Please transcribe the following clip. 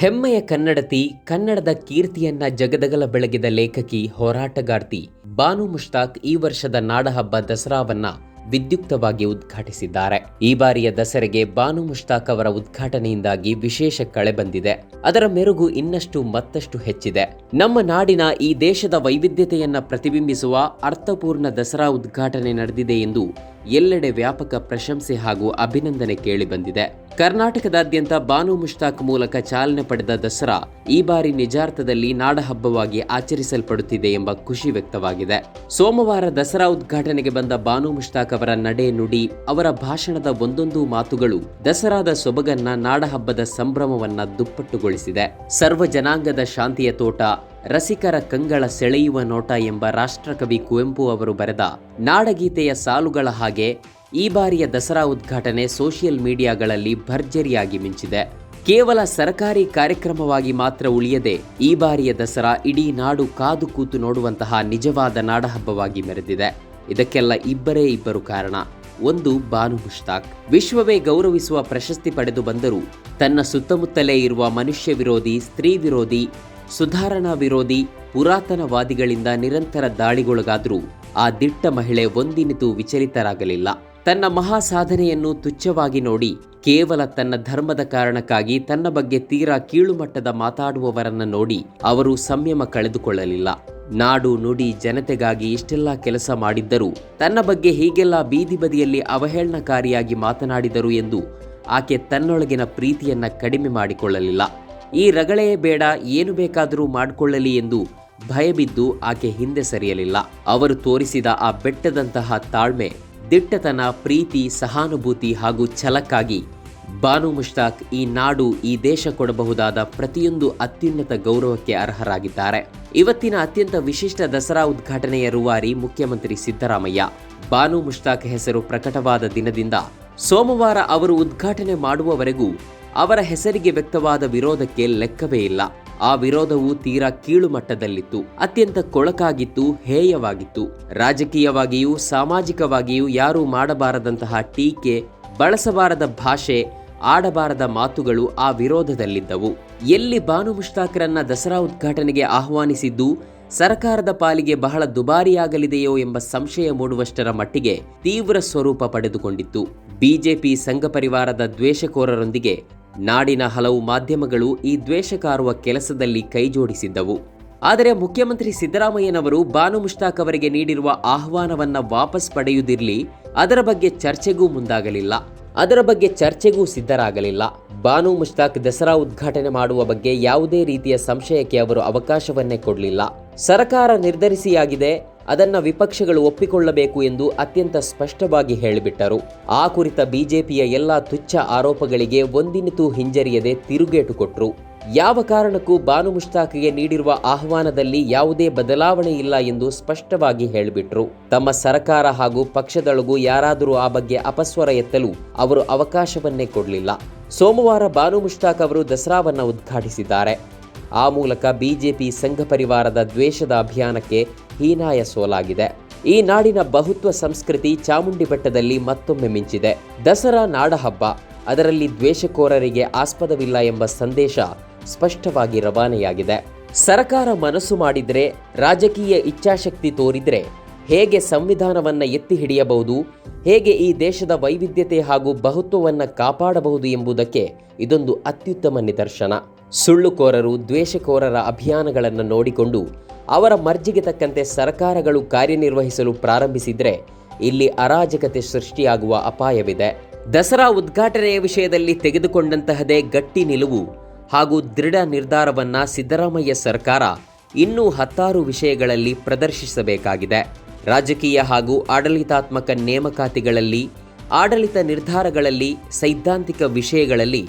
ಹೆಮ್ಮೆಯ ಕನ್ನಡತಿ ಕನ್ನಡದ ಕೀರ್ತಿಯನ್ನ ಜಗದಗಲ ಬೆಳಗಿದ ಲೇಖಕಿ ಹೋರಾಟಗಾರ್ತಿ ಬಾನು ಮುಷ್ತಾಕ್ ಈ ವರ್ಷದ ನಾಡಹಬ್ಬ ದಸರಾವನ್ನ ವಿದ್ಯುಕ್ತವಾಗಿ ಉದ್ಘಾಟಿಸಿದ್ದಾರೆ. ಈ ಬಾರಿಯ ದಸರೆಗೆ ಬಾನು ಮುಷ್ತಾಕ್ ಅವರ ಉದ್ಘಾಟನೆಯಿಂದಾಗಿ ವಿಶೇಷ ಕಳೆ ಬಂದಿದೆ. ಅದರ ಮೆರುಗು ಇನ್ನಷ್ಟು ಮತ್ತಷ್ಟು ಹೆಚ್ಚಿದೆ. ನಮ್ಮ ನಾಡಿನ ಈ ದೇಶದ ವೈವಿಧ್ಯತೆಯನ್ನ ಪ್ರತಿಬಿಂಬಿಸುವ ಅರ್ಥಪೂರ್ಣ ದಸರಾ ಉದ್ಘಾಟನೆ ನಡೆದಿದೆ ಎಂದು ಎಲ್ಲೆಡೆ ವ್ಯಾಪಕ ಪ್ರಶಂಸೆ ಹಾಗೂ ಅಭಿನಂದನೆ ಕೇಳಿಬಂದಿದೆ ಕರ್ನಾಟಕದಾದ್ಯಂತ ಬಾನು ಮುಷ್ತಾಕ್ ಮೂಲಕ ಚಾಲನೆ ಪಡೆದ ದಸರಾ ಈ ಬಾರಿ ನಿಜಾರ್ಥದಲ್ಲಿ ನಾಡಹಬ್ಬವಾಗಿ ಆಚರಿಸಲ್ಪಡುತ್ತಿದೆ ಎಂಬ ಖುಷಿ ವ್ಯಕ್ತವಾಗಿದೆ. ಸೋಮವಾರ ದಸರಾ ಉದ್ಘಾಟನೆಗೆ ಬಂದ ಬಾನು ಮುಷ್ತಾಕ್ ಅವರ ನಡೆ ನುಡಿ, ಅವರ ಭಾಷಣದ ಒಂದೊಂದು ಮಾತುಗಳು ದಸರಾದ ಸೊಬಗನ್ನ ನಾಡಹಬ್ಬದ ಸಂಭ್ರಮವನ್ನ ದುಪ್ಪಟ್ಟುಗೊಳಿಸಿದೆ. ಸರ್ವ ಜನಾಂಗದ ಶಾಂತಿಯ ತೋಟ ರಸಿಕರ ಕಂಗಳ ಸೆಳೆಯುವ ನೋಟ ಎಂಬ ರಾಷ್ಟ್ರಕವಿ ಕುವೆಂಪು ಅವರು ಬರೆದ ನಾಡಗೀತೆಯ ಸಾಲುಗಳ ಹಾಗೆ ಈ ಬಾರಿಯ ದಸರಾ ಉದ್ಘಾಟನೆ ಸೋಷಿಯಲ್ ಮೀಡಿಯಾಗಳಲ್ಲಿ ಭರ್ಜರಿಯಾಗಿ ಮಿಂಚಿದೆ. ಕೇವಲ ಸರ್ಕಾರಿ ಕಾರ್ಯಕ್ರಮವಾಗಿ ಮಾತ್ರ ಉಳಿಯದೆ ಈ ಬಾರಿಯ ದಸರಾ ಇಡೀ ನಾಡು ಕಾದು ಕೂತು ನೋಡುವಂತಹ ನಿಜವಾದ ನಾಡಹಬ್ಬವಾಗಿ ಮೆರೆದಿದೆ. ಇದಕ್ಕೆಲ್ಲ ಇಬ್ಬರೇ ಇಬ್ಬರು ಕಾರಣ. ಒಂದು ಬಾನು ಮುಷ್ತಾಕ್. ವಿಶ್ವವೇ ಗೌರವಿಸುವ ಪ್ರಶಸ್ತಿ ಪಡೆದು ಬಂದರೂ ತನ್ನ ಸುತ್ತಮುತ್ತಲೇ ಇರುವ ಮನುಷ್ಯ ವಿರೋಧಿ, ಸ್ತ್ರೀ ವಿರೋಧಿ ಸುಧಾರಣಾ ವಿರೋಧಿ ಪುರಾತನವಾದಿಗಳಿಂದ ನಿರಂತರ ದಾಳಿಗೊಳಗಾದರೂ ಆ ದಿಟ್ಟ ಮಹಿಳೆ ಒಂದಿನಿತೂ ವಿಚಲಿತರಾಗಲಿಲ್ಲ. ತನ್ನ ಮಹಾ ಸಾಧನೆಯನ್ನು ತುಚ್ಛವಾಗಿ ನೋಡಿ ಕೇವಲ ತನ್ನ ಧರ್ಮದ ಕಾರಣಕ್ಕಾಗಿ ತನ್ನ ಬಗ್ಗೆ ತೀರಾ ಕೀಳುಮಟ್ಟದ ಮಾತಾಡುವವರನ್ನ ನೋಡಿ ಅವರು ಸಂಯಮ ಕಳೆದುಕೊಳ್ಳಲಿಲ್ಲ. ನಾಡು ನುಡಿ ಜನತೆಗಾಗಿ ಇಷ್ಟೆಲ್ಲ ಕೆಲಸ ಮಾಡಿದ್ದರೂ ತನ್ನ ಬಗ್ಗೆ ಹೀಗೆಲ್ಲ ಬೀದಿ ಬದಿಯಲ್ಲಿ ಅವಹೇಳನಕಾರಿಯಾಗಿ ಮಾತನಾಡಿದರು ಎಂದು ಆಕೆ ತನ್ನೊಳಗಿನ ಪ್ರೀತಿಯನ್ನ ಕಡಿಮೆ ಮಾಡಿಕೊಳ್ಳಲಿಲ್ಲ. ಈ ರಗಳೇ ಬೇಡ, ಏನು ಬೇಕಾದರೂ ಮಾಡಿಕೊಳ್ಳಲಿ ಎಂದು ಭಯಬಿದ್ದು ಆಕೆ ಹಿಂದೆ ಸರಿಯಲಿಲ್ಲ. ಅವರು ತೋರಿಸಿದ ಆ ಬೆಟ್ಟದಂತಹ ತಾಳ್ಮೆ, ದಿಟ್ಟತನ, ಪ್ರೀತಿ, ಸಹಾನುಭೂತಿ ಹಾಗೂ ಛಲಕ್ಕಾಗಿ ಬಾನು ಮುಷ್ತಾಕ್ ಈ ನಾಡು, ಈ ದೇಶ ಕೊಡಬಹುದಾದ ಪ್ರತಿಯೊಂದು ಅತ್ಯುನ್ನತ ಗೌರವಕ್ಕೆ ಅರ್ಹರಾಗಿದ್ದಾರೆ. ಇವತ್ತಿನ ಅತ್ಯಂತ ವಿಶಿಷ್ಟ ದಸರಾ ಉದ್ಘಾಟನೆಯ ರೂವಾರಿ ಮುಖ್ಯಮಂತ್ರಿ ಸಿದ್ದರಾಮಯ್ಯ. ಬಾನು ಮುಷ್ತಾಕ್ ಹೆಸರು ಪ್ರಕಟವಾದ ದಿನದಿಂದ ಸೋಮವಾರ ಅವರು ಉದ್ಘಾಟನೆ ಮಾಡುವವರೆಗೂ ಅವರ ಹೆಸರಿಗೆ ವ್ಯಕ್ತವಾದ ವಿರೋಧಕ್ಕೆ ಲೆಕ್ಕವೇ ಇಲ್ಲ. ಆ ವಿರೋಧವು ತೀರಾ ಕೀಳು ಮಟ್ಟದಲ್ಲಿತ್ತು ಅತ್ಯಂತ ಕೊಳಕಾಗಿತ್ತು, ಹೇಯವಾಗಿತ್ತು. ರಾಜಕೀಯವಾಗಿಯೂ, ಸಾಮಾಜಿಕವಾಗಿಯೂ ಯಾರೂ ಮಾಡಬಾರದಂತಹ ಟೀಕೆ, ಬಳಸಬಾರದ ಭಾಷೆ, ಆಡಬಾರದ ಮಾತುಗಳು ಆ ವಿರೋಧದಲ್ಲಿದ್ದವು. ಎಲ್ಲಿ ಬಾನು ಮುಷ್ತಾಕರನ್ನ ದಸರಾ ಉದ್ಘಾಟನೆಗೆ ಆಹ್ವಾನಿಸಿದ್ದು, ಸರ್ಕಾರದ ಪಾಲಿಗೆ ಬಹಳ ದುಬಾರಿಯಾಗಲಿದೆಯೋ ಎಂಬ ಸಂಶಯ ಮೂಡುವಷ್ಟರ ಮಟ್ಟಿಗೆ ತೀವ್ರ ಸ್ವರೂಪ ಪಡೆದುಕೊಂಡಿತ್ತು. ಬಿಜೆಪಿ ಸಂಘ ಪರಿವಾರದ ದ್ವೇಷಕೋರರೊಂದಿಗೆ ನಾಡಿನ ಹಲವು ಮಾಧ್ಯಮಗಳು ಈ ದ್ವೇಷ ಕಾರುವ ಕೆಲಸದಲ್ಲಿ ಕೈಜೋಡಿಸಿದ್ದವು. ಆದರೆ ಮುಖ್ಯಮಂತ್ರಿ ಸಿದ್ದರಾಮಯ್ಯನವರು ಬಾನು ಮುಷ್ತಾಕ್ ಅವರಿಗೆ ನೀಡಿರುವ ಆಹ್ವಾನವನ್ನು ವಾಪಸ್ ಪಡೆಯುವುದಿರಲಿ, ಅದರ ಬಗ್ಗೆ ಚರ್ಚೆಗೂ ಮುಂದಾಗಲಿಲ್ಲ. ಅದರ ಬಗ್ಗೆ ಚರ್ಚೆಗೂ ಸಿದ್ಧರಾಗಲಿಲ್ಲ. ಬಾನು ಮುಷ್ತಾಕ್ ದಸರಾ ಉದ್ಘಾಟನೆ ಮಾಡುವ ಬಗ್ಗೆ ಯಾವುದೇ ರೀತಿಯ ಸಂಶಯಕ್ಕೆ ಅವರು ಅವಕಾಶವನ್ನೇ ಕೊಡಲಿಲ್ಲ. ಸರ್ಕಾರ ನಿರ್ಧರಿಸಿಯಾಗಿದೆ, ಅದನ್ನ ವಿಪಕ್ಷಗಳು ಒಪ್ಪಿಕೊಳ್ಳಬೇಕು ಎಂದು ಅತ್ಯಂತ ಸ್ಪಷ್ಟವಾಗಿ ಹೇಳಿಬಿಟ್ಟರು. ಆ ಕುರಿತ ಬಿಜೆಪಿಯ ಎಲ್ಲ ತುಚ್ಛ ಆರೋಪಗಳಿಗೆ ಒಂದಿನಿತೂ ಹಿಂಜರಿಯದೆ ತಿರುಗೇಟು ಕೊಟ್ಟರು ಯಾವ ಕಾರಣಕ್ಕೂ ಬಾನು ಮುಷ್ತಾಕ್ಗೆ ನೀಡಿರುವ ಆಹ್ವಾನದಲ್ಲಿ ಯಾವುದೇ ಬದಲಾವಣೆ ಇಲ್ಲ ಎಂದು ಸ್ಪಷ್ಟವಾಗಿ ಹೇಳಿಬಿಟ್ರು. ತಮ್ಮ ಸರ್ಕಾರ ಹಾಗೂ ಪಕ್ಷದೊಳಗೂ ಯಾರಾದರೂ ಆ ಬಗ್ಗೆ ಅಪಸ್ವರ ಎತ್ತಲು ಅವರು ಅವಕಾಶವನ್ನೇ ಕೊಡಲಿಲ್ಲ. ಸೋಮವಾರ ಬಾನು ಮುಷ್ತಾಕ್ ಅವರು ದಸರಾವನ್ನು ಉದ್ಘಾಟಿಸಿದ್ದಾರೆ. ಆ ಮೂಲಕ ಬಿಜೆಪಿ ಸಂಘ ಪರಿವಾರದ ದ್ವೇಷದ ಅಭಿಯಾನಕ್ಕೆ ಹೀನಾಯ ಸೋಲಾಗಿದೆ. ಈ ನಾಡಿನ ಬಹುತ್ವ ಸಂಸ್ಕೃತಿ ಚಾಮುಂಡಿ ಬೆಟ್ಟದಲ್ಲಿ ಮತ್ತೊಮ್ಮೆ ಮಿಂಚಿದೆ. ದಸರಾ ನಾಡಹಬ್ಬ, ಅದರಲ್ಲಿ ದ್ವೇಷಕೋರರಿಗೆ ಆಸ್ಪದವಿಲ್ಲ ಎಂಬ ಸಂದೇಶ ಸ್ಪಷ್ಟವಾಗಿ ರವಾನೆಯಾಗಿದೆ. ಸರಕಾರ ಮನಸ್ಸು ಮಾಡಿದರೆ, ರಾಜಕೀಯ ಇಚ್ಛಾಶಕ್ತಿ ತೋರಿದರೆ ಹೇಗೆ ಸಂವಿಧಾನವನ್ನ ಎತ್ತಿ ಹಿಡಿಯಬಹುದು, ಹೇಗೆ ಈ ದೇಶದ ವೈವಿಧ್ಯತೆ ಹಾಗೂ ಬಹುತ್ವವನ್ನು ಕಾಪಾಡಬಹುದು ಎಂಬುದಕ್ಕೆ ಇದೊಂದು ಅತ್ಯುತ್ತಮ ನಿದರ್ಶನ. ಸುಳ್ಳುಕೋರರು ದ್ವೇಷಕೋರರ ಅಭಿಯಾನಗಳನ್ನು ನೋಡಿಕೊಂಡು ಅವರ ಮರ್ಜಿಗೆ ತಕ್ಕಂತೆ ಸರ್ಕಾರಗಳು ಕಾರ್ಯನಿರ್ವಹಿಸಲು ಪ್ರಾರಂಭಿಸಿದರೆ ಇಲ್ಲಿ ಅರಾಜಕತೆ ಸೃಷ್ಟಿಯಾಗುವ ಅಪಾಯವಿದೆ. ದಸರಾ ಉದ್ಘಾಟನೆಯ ವಿಷಯದಲ್ಲಿ ತೆಗೆದುಕೊಂಡಂತಹದೇ ಗಟ್ಟಿ ನಿಲುವು ಹಾಗೂ ದೃಢ ನಿರ್ಧಾರವನ್ನು ಸಿದ್ದರಾಮಯ್ಯ ಸರ್ಕಾರ ಇನ್ನೂ ಹತ್ತಾರು ವಿಷಯಗಳಲ್ಲಿ ಪ್ರದರ್ಶಿಸಬೇಕಾಗಿದೆ. ರಾಜಕೀಯ ಹಾಗೂ ಆಡಳಿತಾತ್ಮಕ ನೇಮಕಾತಿಗಳಲ್ಲಿ, ಆಡಳಿತ ನಿರ್ಧಾರಗಳಲ್ಲಿ, ಸೈದ್ಧಾಂತಿಕ ವಿಷಯಗಳಲ್ಲಿ